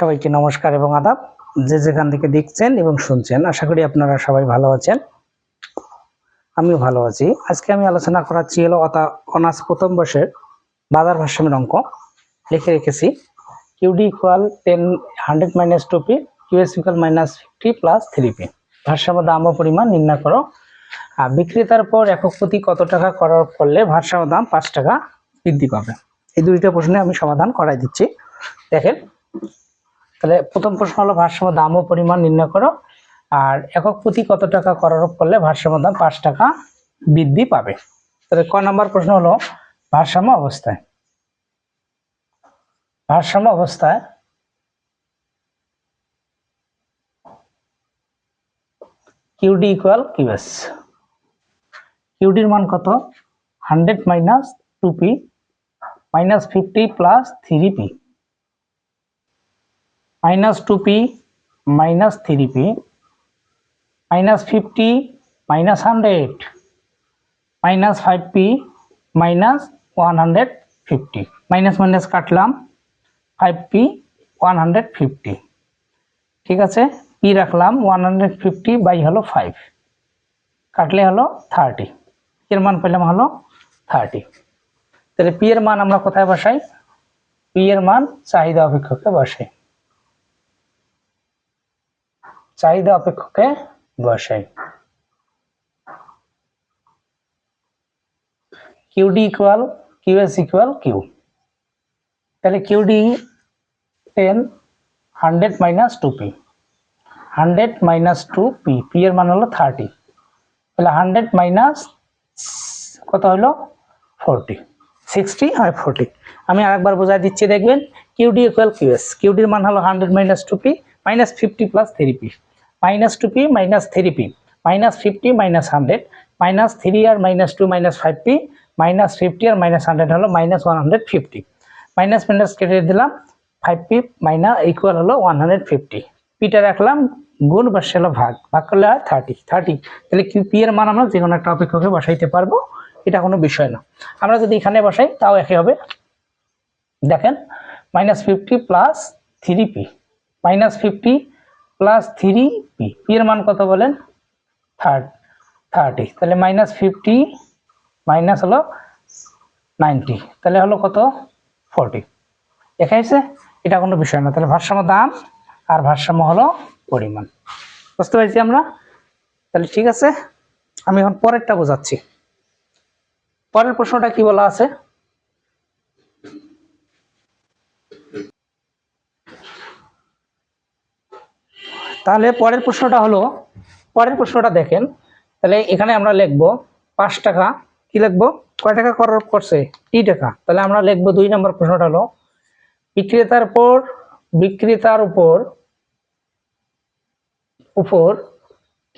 সবাইকে নমস্কার এবং আদাব। যে যেখান থেকে দেখছেন এবং শুনছেন, আশা করি আপনারা সবাই ভালো আছেন। আমিও ভালো আছি। আজকে আমি আলোচনা করাচ্ছি অতা, অনার্স প্রথম বর্ষের বাজার ভারসাম্যের অঙ্ক। লিখে রেখেছি। QD equal ten hundred minus two P QS equal minus fifty plus three P ভারসাম্য দাম ও পরিমাণ নির্ণয় করো। আর বিক্রেতার পর একক প্রতি কত টাকা করার করলে ভারসাম্য দাম পাঁচ টাকা বৃদ্ধি পাবে? এই দুইটা প্রশ্নে আমি সমাধান করাই দিচ্ছি। দেখেন তাহলে প্রথম প্রশ্ন হলো ভারসাম্য দাম ও পরিমাণ নির্ণয় করো। আর একক প্রতি কত টাকা করারোপ করলে ভারসাম্য দাম পাঁচ টাকা বৃদ্ধি পাবে? তাহলে ক নম্বর প্রশ্ন হলো ভারসাম্য অবস্থায়। ভারসাম্য অবস্থায় কিউডি ইকুয়াল কিউএস কিউডির মান কত? Hundred minus two P minus fifty plus three P. Minus two P minus three P minus fifty minus hundred minus five P minus one hundred fifty minus minus কাটলাম five P one hundred fifty ঠিক আছে? P রাখলাম one hundred fifty by হলো five কাটলে হলো thirty এর মান পেলাম হলো থার্টি তাহলে পি এর মান আমরা কোথায় বসাই? পি এর মান চাহিদা অপেক্ষকে বসাই। চাহিদা অপেক্ষকে বসাই QD equal QS equal Q তাহলে QD ten hundred minus two P hundred minus two P P এর মান হলো থার্টি তাহলে হান্ড্রেড মাইনাস কত হলো? ফোরটি সিক্সটি আর ফোরটি আমি আরেকবার বোঝাই দিচ্ছি, দেখবেন কিউডি ইকুয়াল কিউএস কিউডির মান হলো hundred minus two P minus fifty plus three P minus two P minus three P minus fifty minus hundred minus three আর minus two minus five P minus fifty আর minus hundred হলো minus one hundred fifty minus minus কেটে দিলাম five P minus equal হলো one hundred fifty পিটা রাখলাম, গুণ বাসে হলো ভাগ ভাগ করলে হয় থার্টি থার্টি তাহলে কি পি এর মান আমরা যে কোনো একটা অপেক্ষকে বসাইতে পারব, এটা কোনো বিষয় না। আমরা যদি এখানে বসাই, তাও একই হবে। দেখেন minus fifty plus three P minus fifty plus three P এর মান কত বলেন? থার্ড থার্টি তাহলে মাইনাস ফিফটি মাইনাস হলো নাইনটি তাহলে হলো কত? ফোরটি দেখা যাচ্ছে এটা কোনো বিষয় না। তাহলে ভারসাম্য দাম আর ভারসাম্য হলো পরিমাণ। বুঝতে পারছি আমরা? তাহলে ঠিক আছে? আমি এখন পরেরটা বোঝাচ্ছি। পরের প্রশ্নটা কি বলা আছে? তাহলে পরের প্রশ্নটা হলো, পরের প্রশ্নটা দেখেন। তাহলে এখানে আমরা লিখব পাঁচ টাকা। কি লিখব? কয় টাকা করার করছে? টি টাকা। তাহলে আমরা লিখব দুই নম্বর প্রশ্নটা হলো, বিক্রেতার উপর বিক্রেতার উপর উপর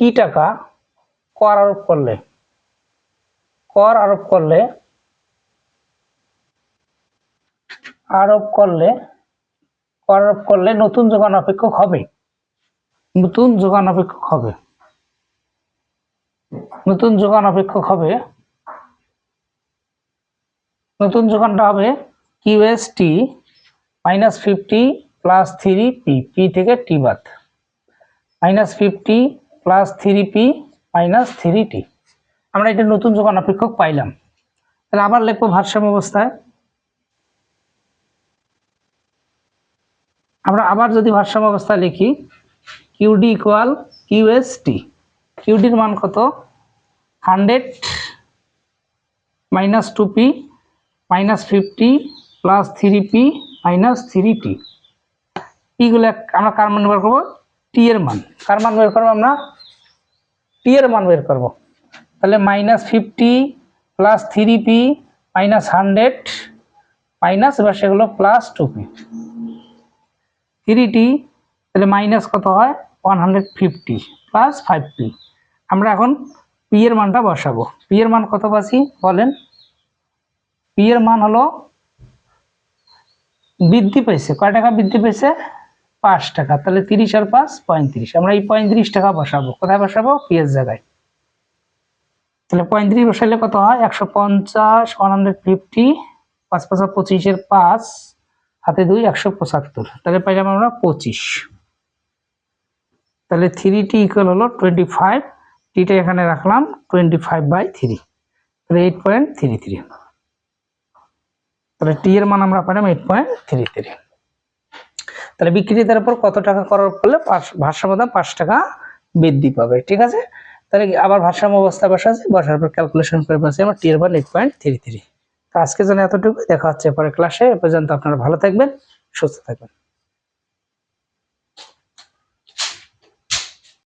কি টাকা কর আরোপ করলে? কর আরোপ করলে আরোপ করলে, কর আরোপ করলে নতুন যোগান অপেক্ষক হবে। নতুন যোগান অপেক্ষক হবে। নতুন যোগান অপেক্ষক হবে। নতুন যোগানটা হবে QST minus fifty plus three P P থেকে টি বাদ। Minus fifty plus three P minus three T আমরা এটা নতুন যোগান অপেক্ষক পাইলাম। তাহলে আবার লিখব ভারসাম্য অবস্থায়। আমরা আবার যদি ভারসাম্য অবস্থায় লিখি কিউডি ইকুয়াল কিউএসটি কিউডির মান কত? Hundred minus two P minus fifty plus three P minus three T পিগুলো আমরা কার মান বের করব? টি এর মান। কার মান বের করব আমরা? টি এর মান বের করব। তাহলে minus fifty plus three P minus hundred minus এবার সেগুলো plus two P three T তাহলে মাইনাস কত হয়? One hundred fifty plus five P আমরা এখন পি এর মানটা বসাবো। পি এর মান কত পাচ্ছি বলেন? পি এর মান হলো বৃদ্ধি পেয়েছে। কয় টাকা বৃদ্ধি পেয়েছে? পাঁচ টাকা। তাহলে তিরিশ আর পাঁচ, পঁয়ত্রিশ। আমরা এই পঁয়ত্রিশ টাকা বসাবো। কোথায় বসাবো? পি এর জায়গায়। তাহলে পঁয়ত্রিশ বসাইলে কত হয়? একশো পঞ্চাশ ওয়ান হান্ড্রেড ফিফটি পাঁচ পাঁচা পঁচিশের পাঁচ, হাতে দুই, একশো পঁচাত্তর। তাহলে পাইলাম আমরা পঁচিশ। তাহলে থ্রি টি ইকুয়াল হলো টোয়েন্টি ফাইভ টিটা এখানে রাখলাম টোয়েন্টি ফাইভ বাই থ্রি তাহলে এইট পয়েন্ট থ্রি থ্রি তাহলে টি এর মান আমরা পেলাম এইট পয়েন্ট থ্রি থ্রি তাহলে বিক্রেতার উপর কত টাকা করার ফলে পাঁচ- ভারসাম্য দাম পাঁচ টাকা বৃদ্ধি পাবে, ঠিক আছে? তাহলে আবার ভারসাম্য অবস্থা বসাচ্ছি বসার পর ক্যালকুলেশন করে পাচ্ছি আমার টি এর মান এইট পয়েন্ট থ্রি থ্রি তো আজকে জন্য এতটুকু দেখা হচ্ছে পরে ক্লাসে এ পর্যন্ত আপনারা ভালো থাকবেন, সুস্থ থাকবেন।